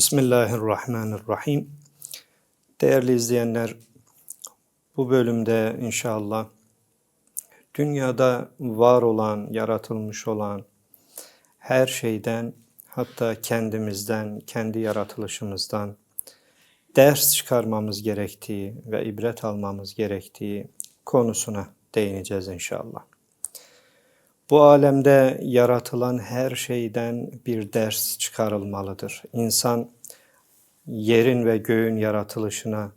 Bismillahirrahmanirrahim. Değerli izleyenler, bu bölümde inşallah dünyada var olan, yaratılmış olan her şeyden, hatta kendimizden, kendi yaratılışımızdan ders çıkarmamız gerektiği ve ibret almamız gerektiği konusuna değineceğiz inşallah. Bu alemde yaratılan her şeyden bir ders çıkarılmalıdır. İnsan yerin ve göğün yaratılışına,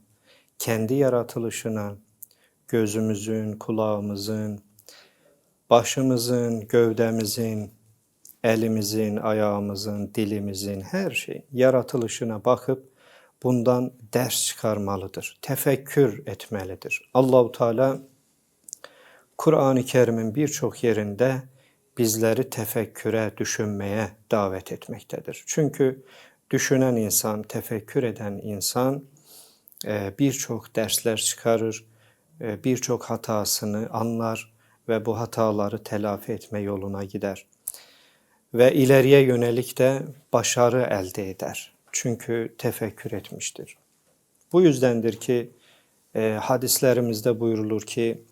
kendi yaratılışına, gözümüzün, kulağımızın, başımızın, gövdemizin, elimizin, ayağımızın, dilimizin, her şey yaratılışına bakıp bundan ders çıkarmalıdır. Tefekkür etmelidir. Allahu Teala Kur'an-ı Kerim'in birçok yerinde bizleri tefekküre, düşünmeye davet etmektedir. Çünkü düşünen insan, tefekkür eden insan e, birçok dersler çıkarır, e, birçok hatasını anlar ve bu hataları telafi etme yoluna gider. Ve ileriye yönelik de başarı elde eder. Çünkü tefekkür etmiştir. Bu yüzdendir ki e, hadislerimizde buyurulur ki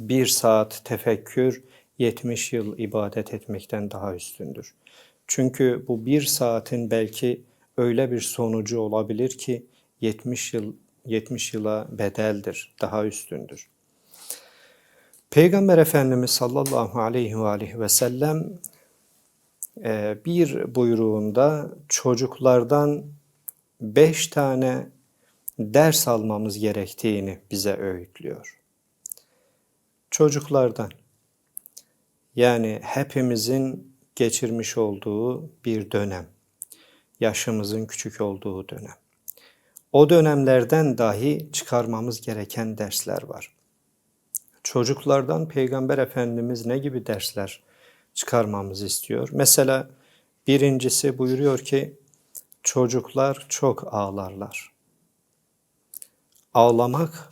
bir saat tefekkür 70 yıl ibadet etmekten daha üstündür. Çünkü bu bir saatin belki öyle bir sonucu olabilir ki 70 yıl 70 yıla bedeldir, daha üstündür. Peygamber Efendimiz sallallahu aleyhi ve aleyhi ve sellem e, bir buyruğunda çocuklardan beş tane ders almamız gerektiğini bize öğütlüyor çocuklardan. Yani hepimizin geçirmiş olduğu bir dönem. Yaşımızın küçük olduğu dönem. O dönemlerden dahi çıkarmamız gereken dersler var. Çocuklardan Peygamber Efendimiz ne gibi dersler çıkarmamızı istiyor? Mesela birincisi buyuruyor ki çocuklar çok ağlarlar. Ağlamak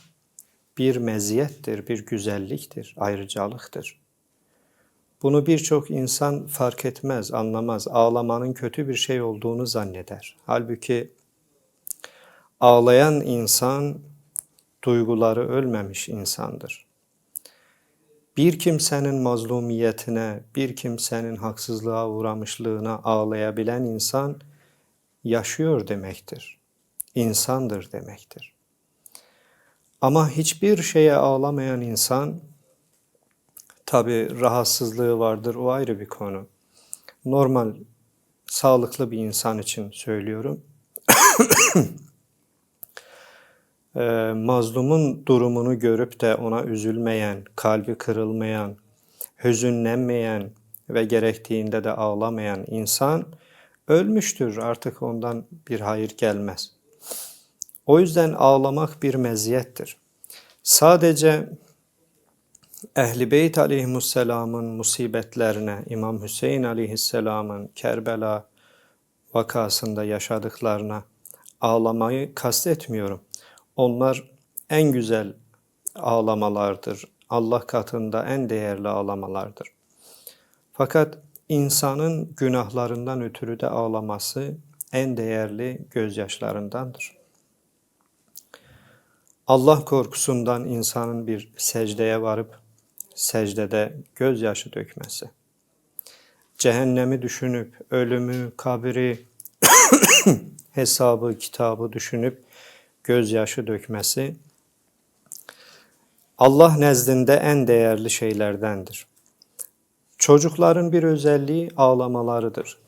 bir meziyettir, bir güzelliktir, ayrıcalıktır. Bunu birçok insan fark etmez, anlamaz. Ağlamanın kötü bir şey olduğunu zanneder. Halbuki ağlayan insan duyguları ölmemiş insandır. Bir kimsenin mazlumiyetine, bir kimsenin haksızlığa uğramışlığına ağlayabilen insan yaşıyor demektir. İnsandır demektir. Ama hiçbir şeye ağlamayan insan, tabi rahatsızlığı vardır o ayrı bir konu. Normal, sağlıklı bir insan için söylüyorum. e, mazlumun durumunu görüp de ona üzülmeyen, kalbi kırılmayan, hüzünlenmeyen ve gerektiğinde de ağlamayan insan ölmüştür. Artık ondan bir hayır gelmez. O yüzden ağlamak bir meziyettir. Sadece Ehli Beyt aleyhisselamın musibetlerine, İmam Hüseyin aleyhisselamın Kerbela vakasında yaşadıklarına ağlamayı kastetmiyorum. Onlar en güzel ağlamalardır. Allah katında en değerli ağlamalardır. Fakat insanın günahlarından ötürü de ağlaması en değerli gözyaşlarındandır. Allah korkusundan insanın bir secdeye varıp secdede gözyaşı dökmesi. Cehennemi düşünüp ölümü, kabiri, hesabı, kitabı düşünüp gözyaşı dökmesi Allah nezdinde en değerli şeylerdendir. Çocukların bir özelliği ağlamalarıdır.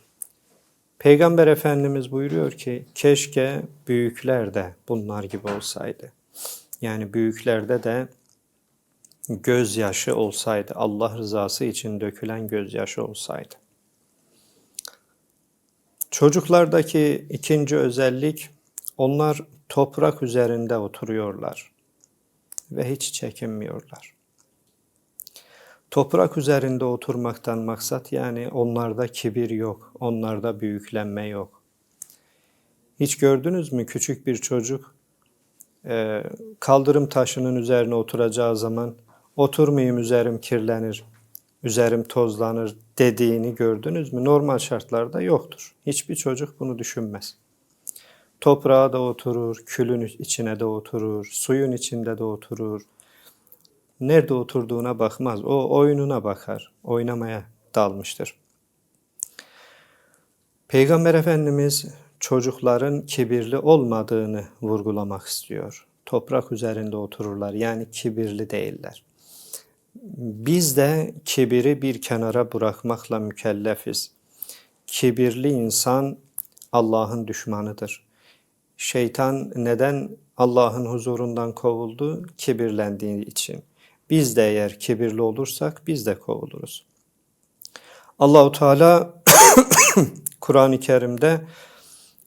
Peygamber Efendimiz buyuruyor ki keşke büyükler de bunlar gibi olsaydı. Yani büyüklerde de gözyaşı olsaydı, Allah rızası için dökülen gözyaşı olsaydı. Çocuklardaki ikinci özellik, onlar toprak üzerinde oturuyorlar ve hiç çekinmiyorlar. Toprak üzerinde oturmaktan maksat yani onlarda kibir yok, onlarda büyüklenme yok. Hiç gördünüz mü küçük bir çocuk e, kaldırım taşının üzerine oturacağı zaman oturmayayım üzerim kirlenir, üzerim tozlanır dediğini gördünüz mü? Normal şartlarda yoktur. Hiçbir çocuk bunu düşünmez. Toprağa da oturur, külün içine de oturur, suyun içinde de oturur. Nerede oturduğuna bakmaz, o oyununa bakar, oynamaya dalmıştır. Peygamber Efendimiz çocukların kibirli olmadığını vurgulamak istiyor. Toprak üzerinde otururlar yani kibirli değiller. Biz de kibiri bir kenara bırakmakla mükellefiz. Kibirli insan Allah'ın düşmanıdır. Şeytan neden Allah'ın huzurundan kovuldu? Kibirlendiği için. Biz de eğer kibirli olursak biz de kovuluruz. Allahu Teala Kur'an-ı Kerim'de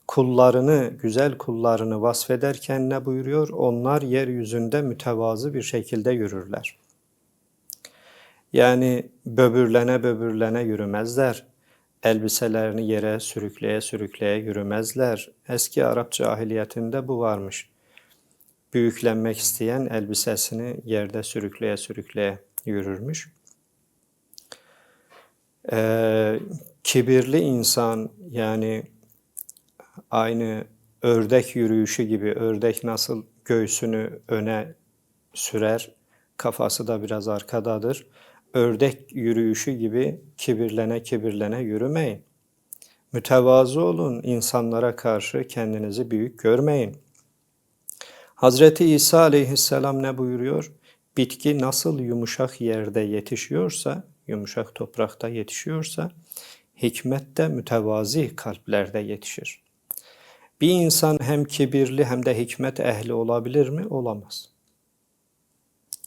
kullarını, güzel kullarını vasfederken ne buyuruyor? Onlar yeryüzünde mütevazı bir şekilde yürürler. Yani böbürlene böbürlene yürümezler. Elbiselerini yere sürükleye sürükleye yürümezler. Eski Arap cahiliyetinde bu varmış. Büyüklenmek isteyen elbisesini yerde sürükleye sürükleye yürürmüş. Ee, kibirli insan yani aynı ördek yürüyüşü gibi ördek nasıl göğsünü öne sürer, kafası da biraz arkadadır. Ördek yürüyüşü gibi kibirlene kibirlene yürümeyin. Mütevazı olun, insanlara karşı kendinizi büyük görmeyin. Hazreti İsa aleyhisselam ne buyuruyor? Bitki nasıl yumuşak yerde yetişiyorsa, yumuşak toprakta yetişiyorsa, hikmet de mütevazi kalplerde yetişir. Bir insan hem kibirli hem de hikmet ehli olabilir mi? Olamaz.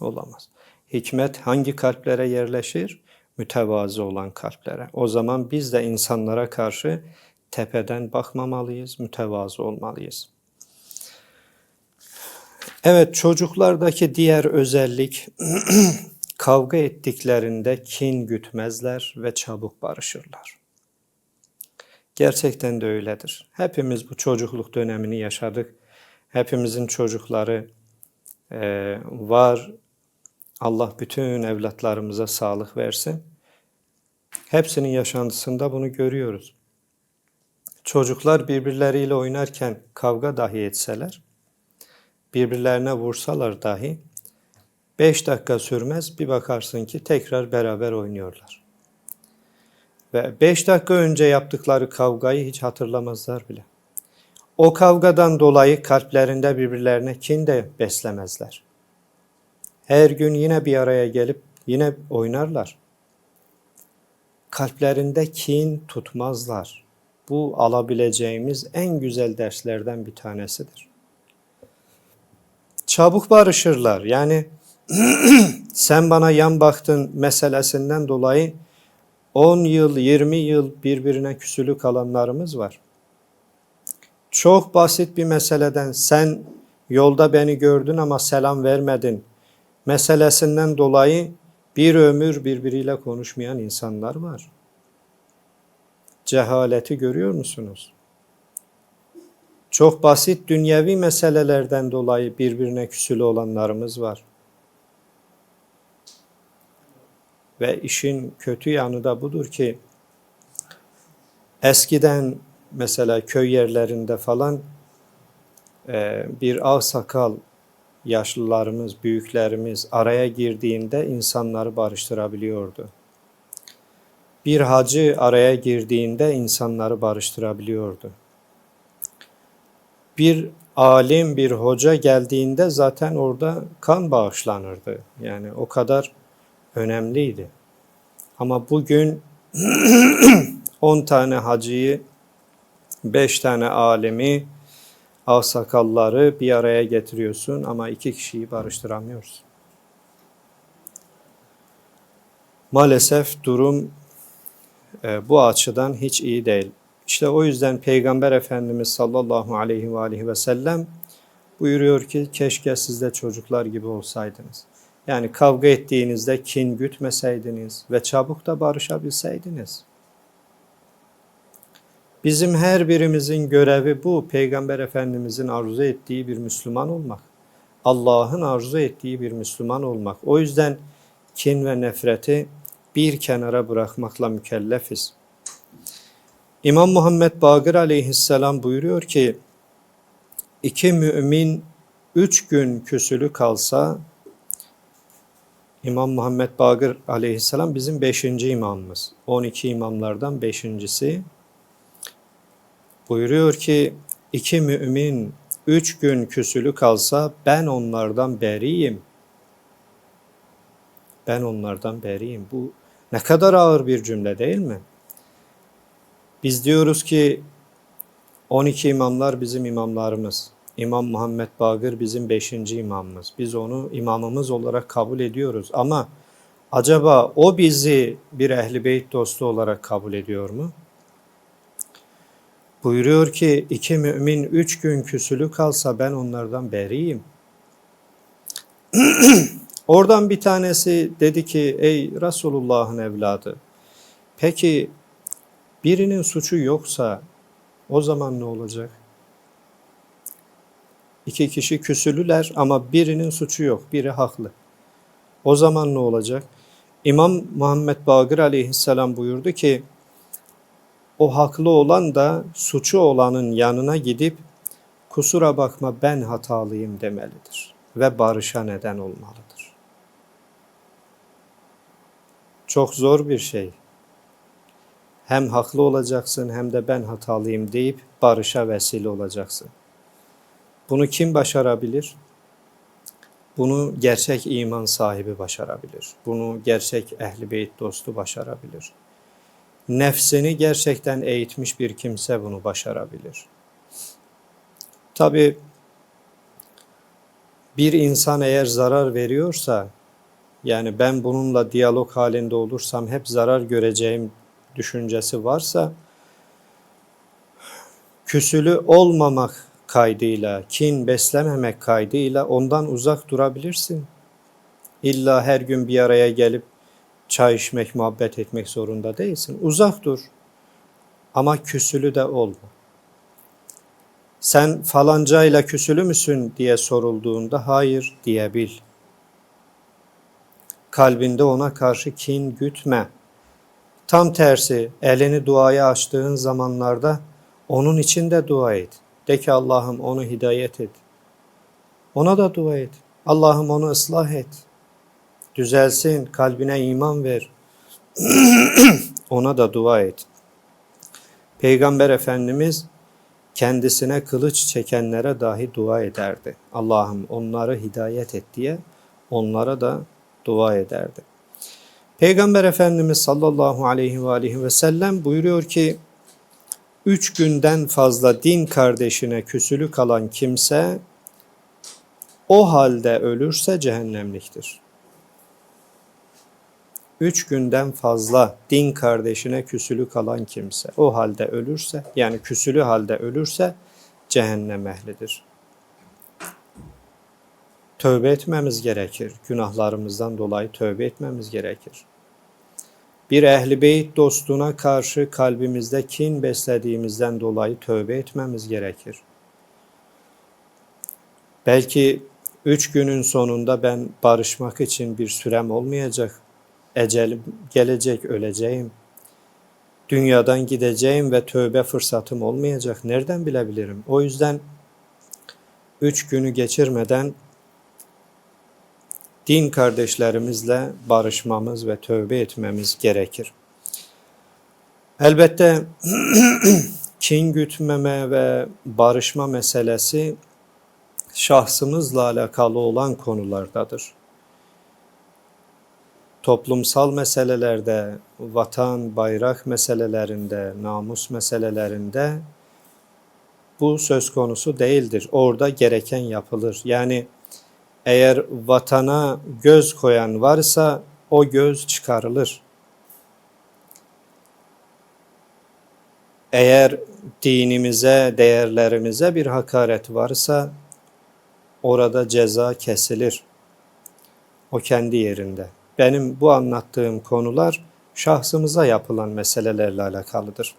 Olamaz. Hikmet hangi kalplere yerleşir? Mütevazı olan kalplere. O zaman biz de insanlara karşı tepeden bakmamalıyız, mütevazı olmalıyız. Evet çocuklardaki diğer özellik kavga ettiklerinde kin gütmezler ve çabuk barışırlar. Gerçekten de öyledir. Hepimiz bu çocukluk dönemini yaşadık. Hepimizin çocukları e, var. Allah bütün evlatlarımıza sağlık versin. Hepsinin yaşantısında bunu görüyoruz. Çocuklar birbirleriyle oynarken kavga dahi etseler, birbirlerine vursalar dahi 5 dakika sürmez bir bakarsın ki tekrar beraber oynuyorlar. Ve 5 dakika önce yaptıkları kavgayı hiç hatırlamazlar bile. O kavgadan dolayı kalplerinde birbirlerine kin de beslemezler. Her gün yine bir araya gelip yine oynarlar. Kalplerinde kin tutmazlar. Bu alabileceğimiz en güzel derslerden bir tanesidir. Çabuk barışırlar. Yani sen bana yan baktın meselesinden dolayı 10 yıl, 20 yıl birbirine küsülü kalanlarımız var. Çok basit bir meseleden sen yolda beni gördün ama selam vermedin meselesinden dolayı bir ömür birbiriyle konuşmayan insanlar var. Cehaleti görüyor musunuz? Çok basit dünyevi meselelerden dolayı birbirine küsülü olanlarımız var. Ve işin kötü yanı da budur ki eskiden mesela köy yerlerinde falan e, bir ağ sakal yaşlılarımız, büyüklerimiz araya girdiğinde insanları barıştırabiliyordu. Bir hacı araya girdiğinde insanları barıştırabiliyordu. Bir alim, bir hoca geldiğinde zaten orada kan bağışlanırdı. Yani o kadar önemliydi. Ama bugün 10 tane hacıyı, 5 tane alemi, sakalları bir araya getiriyorsun ama iki kişiyi barıştıramıyorsun. Maalesef durum e, bu açıdan hiç iyi değil. İşte o yüzden Peygamber Efendimiz sallallahu aleyhi ve aleyhi ve sellem buyuruyor ki keşke siz de çocuklar gibi olsaydınız. Yani kavga ettiğinizde kin gütmeseydiniz ve çabuk da barışabilseydiniz. Bizim her birimizin görevi bu. Peygamber Efendimizin arzu ettiği bir Müslüman olmak. Allah'ın arzu ettiği bir Müslüman olmak. O yüzden kin ve nefreti bir kenara bırakmakla mükellefiz. İmam Muhammed Bagır aleyhisselam buyuruyor ki, iki mümin üç gün küsülü kalsa İmam Muhammed Bagır aleyhisselam bizim beşinci imamımız. 12 imamlardan beşincisi. Buyuruyor ki iki mümin üç gün küsülü kalsa ben onlardan beriyim. Ben onlardan beriyim. Bu ne kadar ağır bir cümle değil mi? Biz diyoruz ki 12 imamlar bizim imamlarımız. İmam Muhammed Bagır bizim 5. imamımız. Biz onu imamımız olarak kabul ediyoruz. Ama acaba o bizi bir ehli beyt dostu olarak kabul ediyor mu? Buyuruyor ki iki mümin üç gün küsülü kalsa ben onlardan beriyim. Oradan bir tanesi dedi ki ey Resulullah'ın evladı peki birinin suçu yoksa o zaman ne olacak? İki kişi küsülüler ama birinin suçu yok, biri haklı. O zaman ne olacak? İmam Muhammed Bagır aleyhisselam buyurdu ki, o haklı olan da suçu olanın yanına gidip, kusura bakma ben hatalıyım demelidir ve barışa neden olmalıdır. Çok zor bir şey. Hem haklı olacaksın hem de ben hatalıyım deyip barışa vesile olacaksın. Bunu kim başarabilir? Bunu gerçek iman sahibi başarabilir. Bunu gerçek ehli beyt dostu başarabilir. Nefsini gerçekten eğitmiş bir kimse bunu başarabilir. Tabi bir insan eğer zarar veriyorsa, yani ben bununla diyalog halinde olursam hep zarar göreceğim düşüncesi varsa, küsülü olmamak kaydıyla, kin beslememek kaydıyla ondan uzak durabilirsin. İlla her gün bir araya gelip çay içmek, muhabbet etmek zorunda değilsin. Uzak dur. Ama küsülü de olma. Sen falancayla küsülü müsün diye sorulduğunda hayır diyebil. Kalbinde ona karşı kin gütme. Tam tersi elini duaya açtığın zamanlarda onun için de dua et. De ki Allah'ım onu hidayet et. Ona da dua et. Allah'ım onu ıslah et. Düzelsin, kalbine iman ver. Ona da dua et. Peygamber Efendimiz kendisine kılıç çekenlere dahi dua ederdi. Allah'ım onları hidayet et diye onlara da dua ederdi. Peygamber Efendimiz sallallahu aleyhi ve aleyhi ve sellem buyuruyor ki üç günden fazla din kardeşine küsülü kalan kimse o halde ölürse cehennemliktir. Üç günden fazla din kardeşine küsülü kalan kimse o halde ölürse yani küsülü halde ölürse cehennem ehlidir. Tövbe etmemiz gerekir. Günahlarımızdan dolayı tövbe etmemiz gerekir bir ehli dostuna karşı kalbimizde kin beslediğimizden dolayı tövbe etmemiz gerekir. Belki üç günün sonunda ben barışmak için bir sürem olmayacak. Ecelim gelecek, öleceğim. Dünyadan gideceğim ve tövbe fırsatım olmayacak. Nereden bilebilirim? O yüzden üç günü geçirmeden din kardeşlerimizle barışmamız ve tövbe etmemiz gerekir. Elbette kin gütmeme ve barışma meselesi şahsımızla alakalı olan konulardadır. Toplumsal meselelerde, vatan, bayrak meselelerinde, namus meselelerinde bu söz konusu değildir. Orada gereken yapılır. Yani eğer vatana göz koyan varsa o göz çıkarılır. Eğer dinimize, değerlerimize bir hakaret varsa orada ceza kesilir. O kendi yerinde. Benim bu anlattığım konular şahsımıza yapılan meselelerle alakalıdır.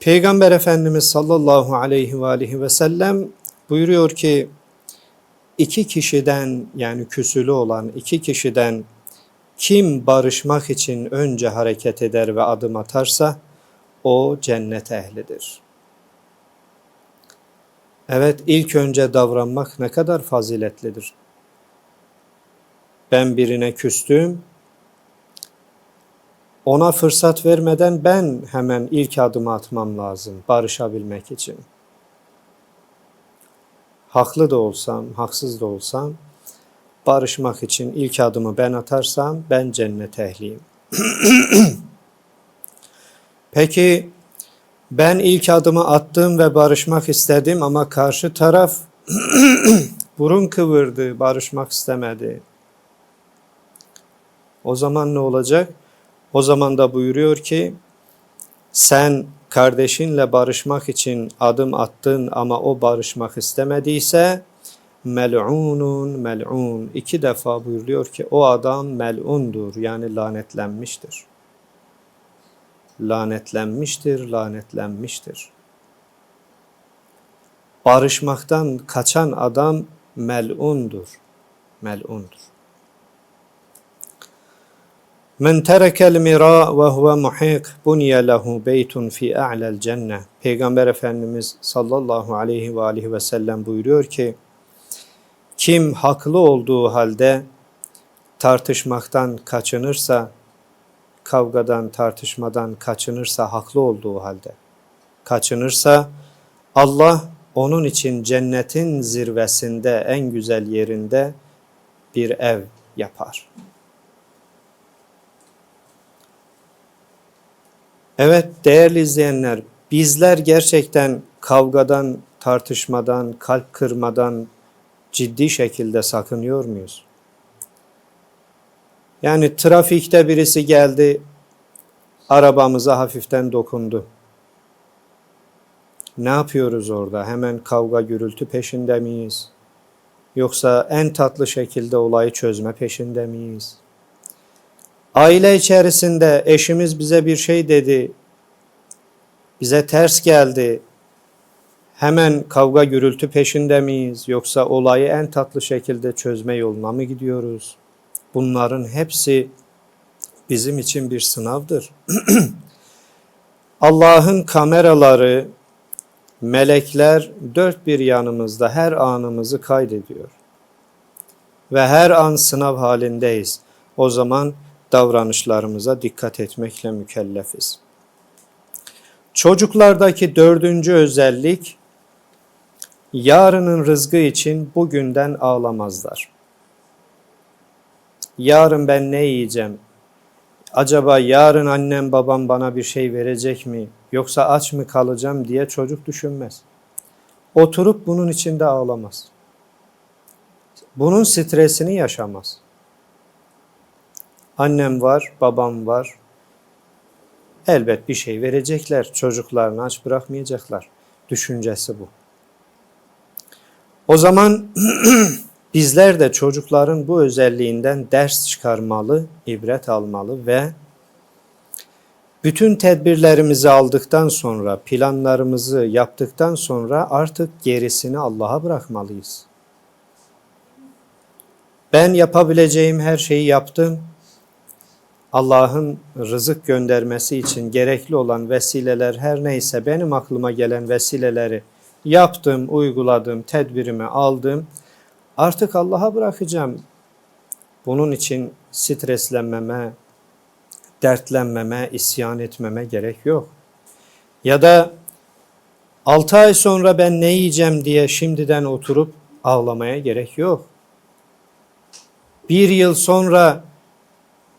Peygamber Efendimiz sallallahu aleyhi ve aleyhi ve sellem buyuruyor ki iki kişiden yani küsülü olan iki kişiden kim barışmak için önce hareket eder ve adım atarsa o cennet ehlidir. Evet ilk önce davranmak ne kadar faziletlidir. Ben birine küstüm, ona fırsat vermeden ben hemen ilk adımı atmam lazım barışabilmek için. Haklı da olsam, haksız da olsam barışmak için ilk adımı ben atarsam ben cennet ehliyim. Peki ben ilk adımı attım ve barışmak istedim ama karşı taraf burun kıvırdı, barışmak istemedi. O zaman ne olacak? O zaman da buyuruyor ki sen kardeşinle barışmak için adım attın ama o barışmak istemediyse mel'unun mel'un iki defa buyuruyor ki o adam mel'undur yani lanetlenmiştir. Lanetlenmiştir, lanetlenmiştir. Barışmaktan kaçan adam mel'undur. Mel'undur. Men terekel mira ve huve muhik bunye lehu beytun fi a'lel cennet. Peygamber Efendimiz sallallahu aleyhi ve aleyhi ve sellem buyuruyor ki kim haklı olduğu halde tartışmaktan kaçınırsa, kavgadan, tartışmadan kaçınırsa haklı olduğu halde kaçınırsa Allah onun için cennetin zirvesinde en güzel yerinde bir ev yapar. Evet değerli izleyenler, bizler gerçekten kavgadan, tartışmadan, kalp kırmadan ciddi şekilde sakınıyor muyuz? Yani trafikte birisi geldi, arabamıza hafiften dokundu. Ne yapıyoruz orada? Hemen kavga gürültü peşinde miyiz? Yoksa en tatlı şekilde olayı çözme peşinde miyiz? Aile içerisinde eşimiz bize bir şey dedi, bize ters geldi. Hemen kavga gürültü peşinde miyiz yoksa olayı en tatlı şekilde çözme yoluna mı gidiyoruz? Bunların hepsi bizim için bir sınavdır. Allah'ın kameraları, melekler dört bir yanımızda her anımızı kaydediyor. Ve her an sınav halindeyiz. O zaman davranışlarımıza dikkat etmekle mükellefiz. Çocuklardaki dördüncü özellik, yarının rızkı için bugünden ağlamazlar. Yarın ben ne yiyeceğim? Acaba yarın annem babam bana bir şey verecek mi? Yoksa aç mı kalacağım diye çocuk düşünmez. Oturup bunun içinde ağlamaz. Bunun stresini yaşamaz. Annem var, babam var. Elbet bir şey verecekler. Çocuklarını aç bırakmayacaklar. Düşüncesi bu. O zaman bizler de çocukların bu özelliğinden ders çıkarmalı, ibret almalı ve bütün tedbirlerimizi aldıktan sonra, planlarımızı yaptıktan sonra artık gerisini Allah'a bırakmalıyız. Ben yapabileceğim her şeyi yaptım. Allah'ın rızık göndermesi için gerekli olan vesileler her neyse benim aklıma gelen vesileleri yaptım, uyguladım, tedbirimi aldım. Artık Allah'a bırakacağım. Bunun için streslenmeme, dertlenmeme, isyan etmeme gerek yok. Ya da 6 ay sonra ben ne yiyeceğim diye şimdiden oturup ağlamaya gerek yok. Bir yıl sonra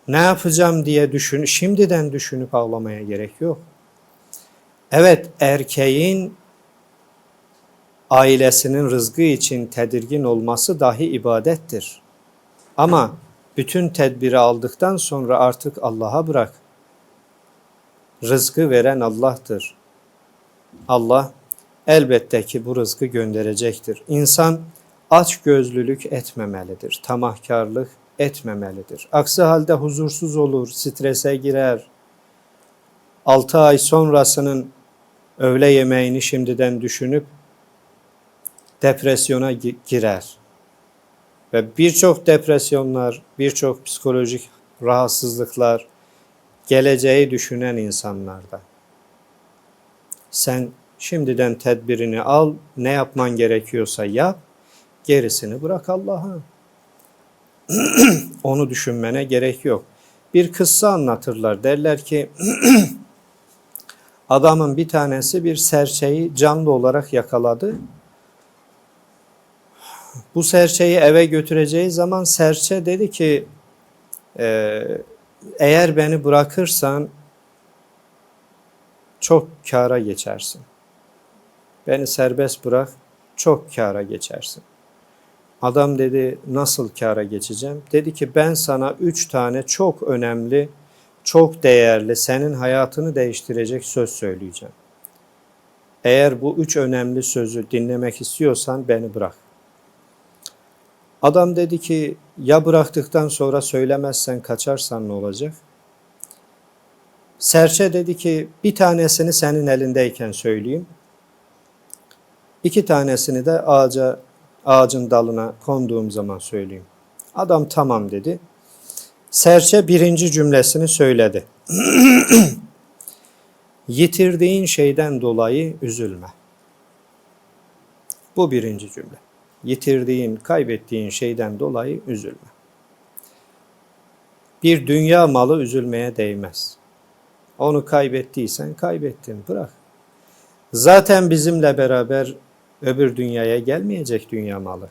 ne yapacağım diye düşün, şimdiden düşünüp ağlamaya gerek yok. Evet erkeğin ailesinin rızkı için tedirgin olması dahi ibadettir. Ama bütün tedbiri aldıktan sonra artık Allah'a bırak. Rızkı veren Allah'tır. Allah elbette ki bu rızkı gönderecektir. İnsan aç gözlülük etmemelidir. Tamahkarlık etmemelidir. Aksi halde huzursuz olur, strese girer. 6 ay sonrasının öğle yemeğini şimdiden düşünüp depresyona girer. Ve birçok depresyonlar, birçok psikolojik rahatsızlıklar geleceği düşünen insanlarda. Sen Şimdiden tedbirini al, ne yapman gerekiyorsa yap, gerisini bırak Allah'a. Onu düşünmene gerek yok. Bir kıssa anlatırlar. Derler ki adamın bir tanesi bir serçeyi canlı olarak yakaladı. Bu serçeyi eve götüreceği zaman serçe dedi ki "Ee, eğer beni bırakırsan çok kâra geçersin. Beni serbest bırak, çok kâra geçersin. Adam dedi nasıl kâra geçeceğim? Dedi ki ben sana üç tane çok önemli, çok değerli, senin hayatını değiştirecek söz söyleyeceğim. Eğer bu üç önemli sözü dinlemek istiyorsan beni bırak. Adam dedi ki ya bıraktıktan sonra söylemezsen kaçarsan ne olacak? Serçe dedi ki bir tanesini senin elindeyken söyleyeyim. İki tanesini de ağaca ağacın dalına konduğum zaman söyleyeyim. Adam tamam dedi. Serçe birinci cümlesini söyledi. Yitirdiğin şeyden dolayı üzülme. Bu birinci cümle. Yitirdiğin, kaybettiğin şeyden dolayı üzülme. Bir dünya malı üzülmeye değmez. Onu kaybettiysen kaybettin, bırak. Zaten bizimle beraber öbür dünyaya gelmeyecek dünya malı.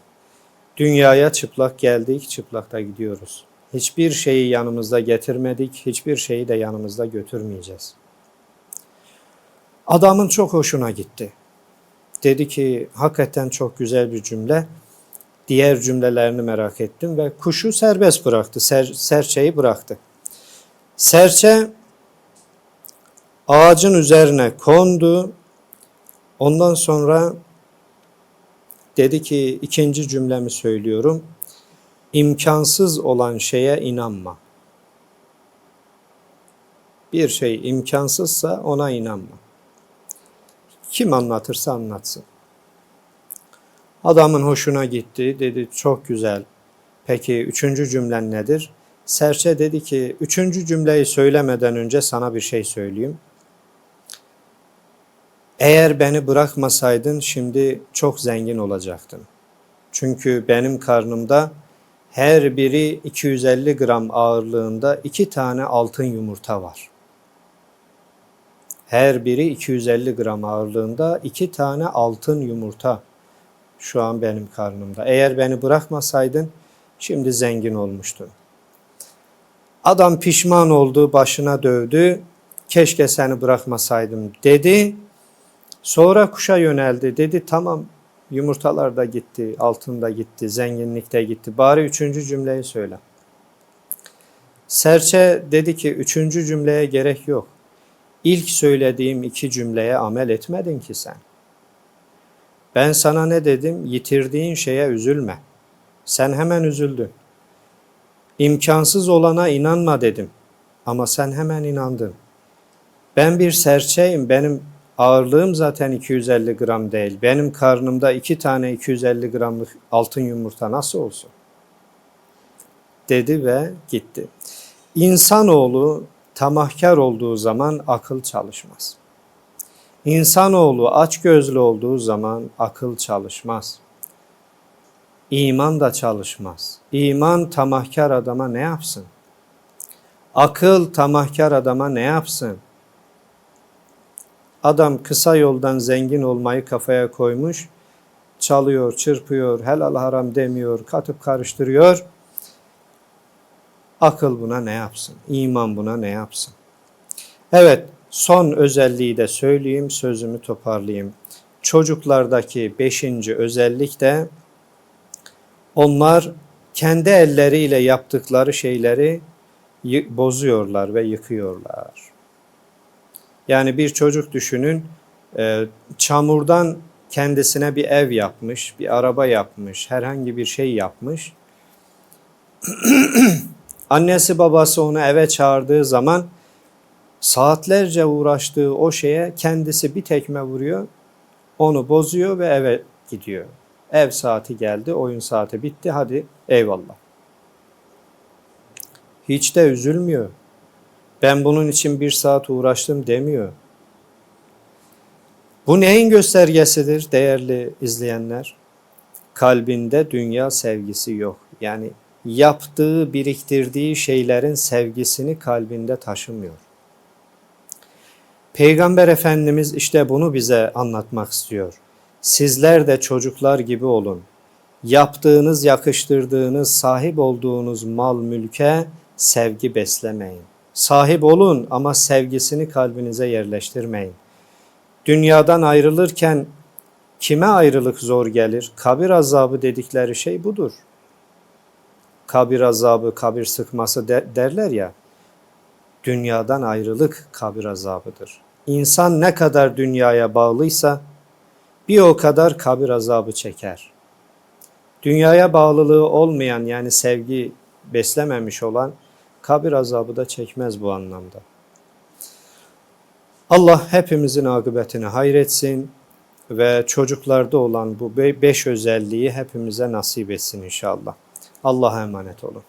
Dünyaya çıplak geldik, çıplak da gidiyoruz. Hiçbir şeyi yanımızda getirmedik, hiçbir şeyi de yanımızda götürmeyeceğiz. Adamın çok hoşuna gitti. Dedi ki hakikaten çok güzel bir cümle. Diğer cümlelerini merak ettim ve kuşu serbest bıraktı, ser, serçeyi bıraktı. Serçe ağacın üzerine kondu. Ondan sonra dedi ki ikinci cümlemi söylüyorum. İmkansız olan şeye inanma. Bir şey imkansızsa ona inanma. Kim anlatırsa anlatsın. Adamın hoşuna gitti. Dedi çok güzel. Peki üçüncü cümlen nedir? Serçe dedi ki üçüncü cümleyi söylemeden önce sana bir şey söyleyeyim. Eğer beni bırakmasaydın şimdi çok zengin olacaktın. Çünkü benim karnımda her biri 250 gram ağırlığında iki tane altın yumurta var. Her biri 250 gram ağırlığında iki tane altın yumurta şu an benim karnımda. Eğer beni bırakmasaydın şimdi zengin olmuştun. Adam pişman oldu, başına dövdü. Keşke seni bırakmasaydım dedi. Sonra kuşa yöneldi. Dedi tamam yumurtalar da gitti, altın da gitti, zenginlik de gitti. Bari üçüncü cümleyi söyle. Serçe dedi ki üçüncü cümleye gerek yok. İlk söylediğim iki cümleye amel etmedin ki sen. Ben sana ne dedim? Yitirdiğin şeye üzülme. Sen hemen üzüldün. İmkansız olana inanma dedim. Ama sen hemen inandın. Ben bir serçeyim. Benim ağırlığım zaten 250 gram değil. Benim karnımda iki tane 250 gramlık altın yumurta nasıl olsun? Dedi ve gitti. İnsanoğlu tamahkar olduğu zaman akıl çalışmaz. İnsanoğlu açgözlü olduğu zaman akıl çalışmaz. İman da çalışmaz. İman tamahkar adama ne yapsın? Akıl tamahkar adama ne yapsın? Adam kısa yoldan zengin olmayı kafaya koymuş. Çalıyor, çırpıyor, helal haram demiyor, katıp karıştırıyor. Akıl buna ne yapsın? İman buna ne yapsın? Evet, son özelliği de söyleyeyim, sözümü toparlayayım. Çocuklardaki beşinci özellik de onlar kendi elleriyle yaptıkları şeyleri bozuyorlar ve yıkıyorlar. Yani bir çocuk düşünün, e, çamurdan kendisine bir ev yapmış, bir araba yapmış, herhangi bir şey yapmış. Annesi babası onu eve çağırdığı zaman saatlerce uğraştığı o şeye kendisi bir tekme vuruyor, onu bozuyor ve eve gidiyor. Ev saati geldi, oyun saati bitti, hadi eyvallah. Hiç de üzülmüyor. Ben bunun için bir saat uğraştım demiyor. Bu neyin göstergesidir değerli izleyenler? Kalbinde dünya sevgisi yok. Yani yaptığı, biriktirdiği şeylerin sevgisini kalbinde taşımıyor. Peygamber Efendimiz işte bunu bize anlatmak istiyor. Sizler de çocuklar gibi olun. Yaptığınız, yakıştırdığınız, sahip olduğunuz mal mülke sevgi beslemeyin. Sahip olun ama sevgisini kalbinize yerleştirmeyin. Dünyadan ayrılırken kime ayrılık zor gelir? Kabir azabı dedikleri şey budur. Kabir azabı, kabir sıkması de- derler ya. Dünyadan ayrılık kabir azabıdır. İnsan ne kadar dünyaya bağlıysa bir o kadar kabir azabı çeker. Dünyaya bağlılığı olmayan yani sevgi beslememiş olan kabir azabı da çekmez bu anlamda. Allah hepimizin akıbetini hayretsin ve çocuklarda olan bu be- beş özelliği hepimize nasip etsin inşallah. Allah'a emanet olun.